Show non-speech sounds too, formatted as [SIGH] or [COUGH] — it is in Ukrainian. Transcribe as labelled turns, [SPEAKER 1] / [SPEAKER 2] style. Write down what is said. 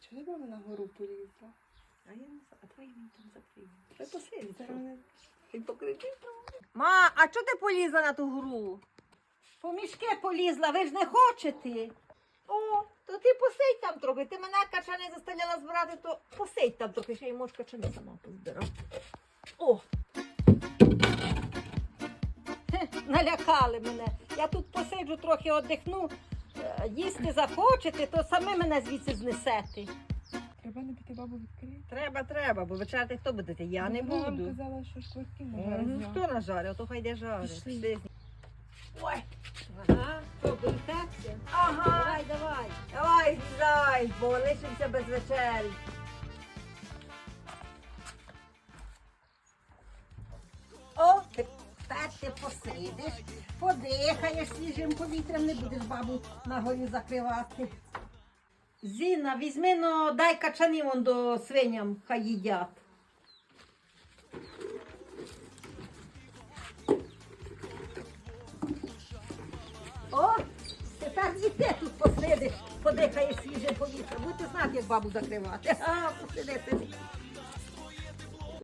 [SPEAKER 1] Чого баба на гору полізла?
[SPEAKER 2] А я не знаю, а твої він там посидить.
[SPEAKER 1] Зараз не-
[SPEAKER 2] Він покричить. Ма, а чого ти полізла на ту гру? По мішки полізла, ви ж не хочете. О, то ти посидь там трохи. Ти мене качани заставляла збирати, то посидь там трохи, ще й можеш качани сама позбирав. Налякали мене. Я тут посиджу, трохи оддихну. Е, Їсти захочете, то саме мене звідси знесете.
[SPEAKER 1] Треба не піти бабу відкрити.
[SPEAKER 2] Треба, треба, бо вечеряти хто будете? Я не буду.
[SPEAKER 1] казала, що шкварки
[SPEAKER 2] Мгм.
[SPEAKER 1] можна.
[SPEAKER 2] Хто нажарив, то хай йде жарить.
[SPEAKER 1] Пішли.
[SPEAKER 2] Ой. Ага, що, боїтеся? Ага. Давай, давай. Давай, злізай, бо лишимося без вечері. Ти посидиш, подихаєш свіжим повітрям, не будеш бабу на горі закривати. Зіна, візьми, ну, дай качани вон до свиням, хай їдять. О, тепер і ти тут посидиш, подихаєш свіже повітря. Будете знати, як бабу закривати. [LAUGHS] А, посиди.